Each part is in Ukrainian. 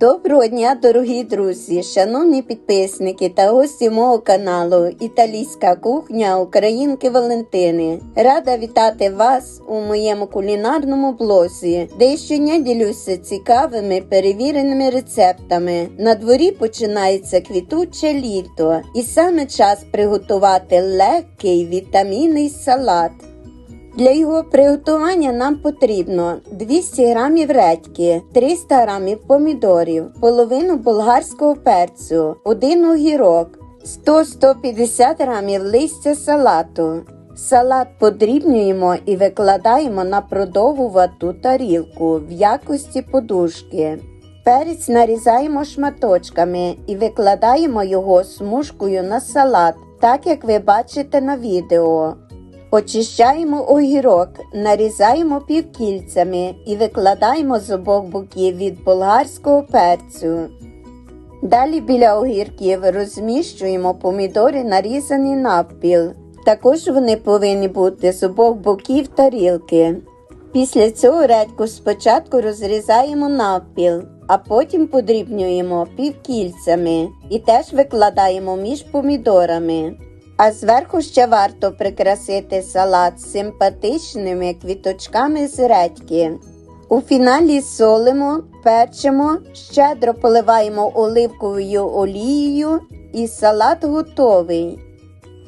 Доброго дня, дорогі друзі, шановні підписники та гості мого каналу Італійська кухня Українки Валентини. Рада вітати вас у моєму кулінарному блозі, де щодня ділюся цікавими перевіреними рецептами. На дворі починається квітуче літо, і саме час приготувати легкий вітамінний салат. Для його приготування нам потрібно 200 грамів редьки, 300 грамів помідорів, половину болгарського перцю, один огірок, 100-150 грамів листя салату. Салат подрібнюємо і викладаємо на продовгувату тарілку в якості подушки. Перець нарізаємо шматочками і викладаємо його смужкою на салат, так як ви бачите на відео. Очищаємо огірок, нарізаємо півкільцями і викладаємо з обох боків від болгарського перцю. Далі біля огірків розміщуємо помідори, нарізані навпіл. Також вони повинні бути з обох боків тарілки. Після цього редьку спочатку розрізаємо навпіл, а потім подрібнюємо півкільцями і теж викладаємо між помідорами. А зверху ще варто прикрасити салат симпатичними квіточками з редьки. У фіналі солимо, печемо, щедро поливаємо оливковою олією і салат готовий.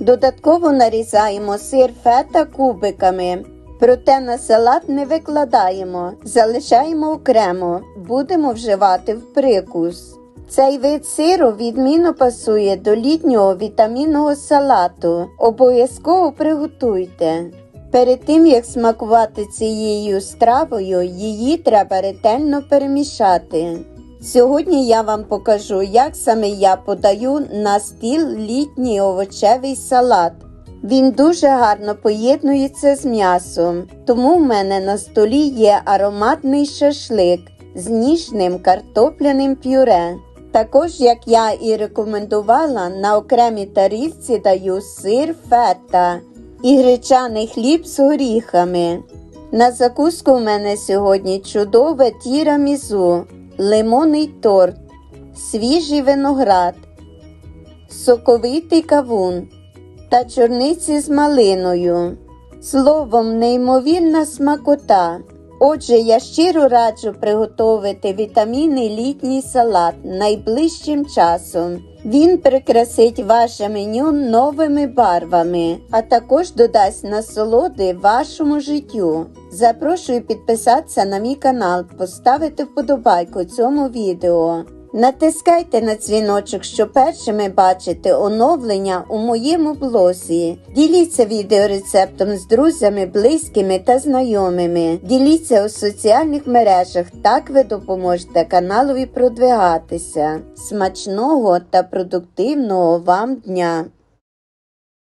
Додатково нарізаємо сир фета кубиками. Проте на салат не викладаємо, залишаємо окремо, будемо вживати в прикус. Цей вид сиру відмінно пасує до літнього вітамінного салату. Обов'язково приготуйте. Перед тим як смакувати цією стравою, її треба ретельно перемішати. Сьогодні я вам покажу, як саме я подаю на стіл літній овочевий салат. Він дуже гарно поєднується з м'ясом, тому в мене на столі є ароматний шашлик з ніжним картопляним пюре. Також, як я і рекомендувала, на окремій тарілці даю сир фета і гречаний хліб з горіхами. На закуску в мене сьогодні чудове тірамізу, лимонний торт, свіжий виноград, соковитий кавун та чорниці з малиною. Словом, неймовірна смакота. Отже, я щиро раджу приготувати вітамінний літній салат найближчим часом. Він прикрасить ваше меню новими барвами, а також додасть насолоди вашому життю. Запрошую підписатися на мій канал, поставити вподобайку цьому відео. Натискайте на дзвіночок, щоб першими бачити оновлення у моєму блозі. Діліться відеорецептом з друзями, близькими та знайомими. Діліться у соціальних мережах, так ви допоможете каналові продвигатися. Смачного та продуктивного вам дня!